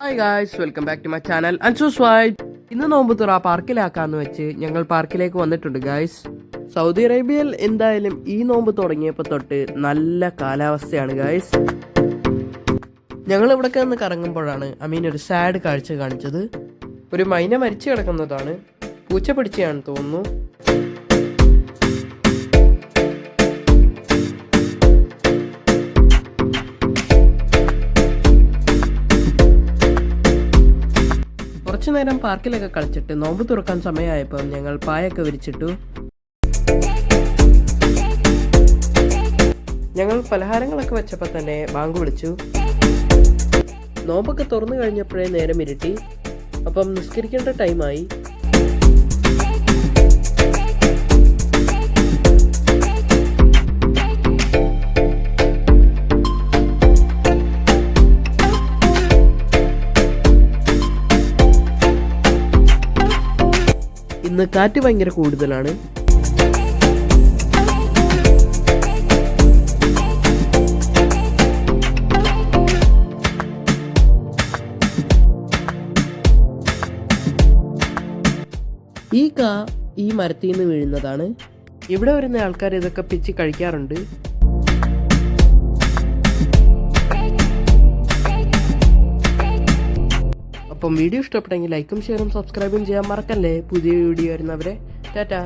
Hi guys welcome back to my channel അൻസൂസ് white ഇന്ന് നോമ്പ് തുറ പാർക്കിലാക്കാന്ന് വെച്ച് ഞങ്ങൾ പാർക്കിലേക്ക് വന്നിട്ടുണ്ട് ഗായ്സ് സൗദി അറേബ്യയിൽ എന്തായാലും ഈ നോമ്പ് തുടങ്ങിയപ്പോൾ തൊട്ട് നല്ല കാലാവസ്ഥയാണ് ഗായ്സ് ഞങ്ങൾ ഇവിടെ നിന്ന് കറങ്ങുമ്പോഴാണ് അമീൻ ഒരു സാഡ് കാഴ്ച കാണിച്ചത്. ഒരു മൈന മരിച്ചു കിടക്കുന്നതാണ്. പൂച്ച പിടിച്ചാണ് തോന്നുന്നു. കുറച്ചു നേരം പാർക്കിലൊക്കെ കളിച്ചിട്ട് നോമ്പ് തുറക്കാൻ സമയമായപ്പോൾ ഞങ്ങൾ പായൊക്കെ വിരിച്ചിട്ടു. ഞങ്ങൾ പലഹാരങ്ങളൊക്കെ വെച്ചപ്പോൾ തന്നെ ബാങ്ക് വിളിച്ചു. നോമ്പൊക്കെ തുറന്നു കഴിഞ്ഞപ്പോഴേ നേരം ഇരുട്ടി. അപ്പം നിസ്കരിക്കേണ്ട ടൈമായി ഇന്ന് കാറ്റ് ഭയങ്കര കൂടുതലാണ്. ഈ കാ ഈ മരത്തിൽ നിന്ന് വീഴുന്നതാണ്. ഇവിടെ വരുന്ന ആൾക്കാർ ഇതൊക്കെ പിച്ച് കഴിക്കാറുണ്ട്. അപ്പം വീഡിയോ ഇഷ്ടപ്പെട്ടെങ്കിൽ ലൈക്കും ഷെയറും സബ്സ്ക്രൈബും ചെയ്യാൻ മറക്കല്ലേ? പുതിയ വീഡിയോ വരുന്നവരെ. ടാറ്റാ.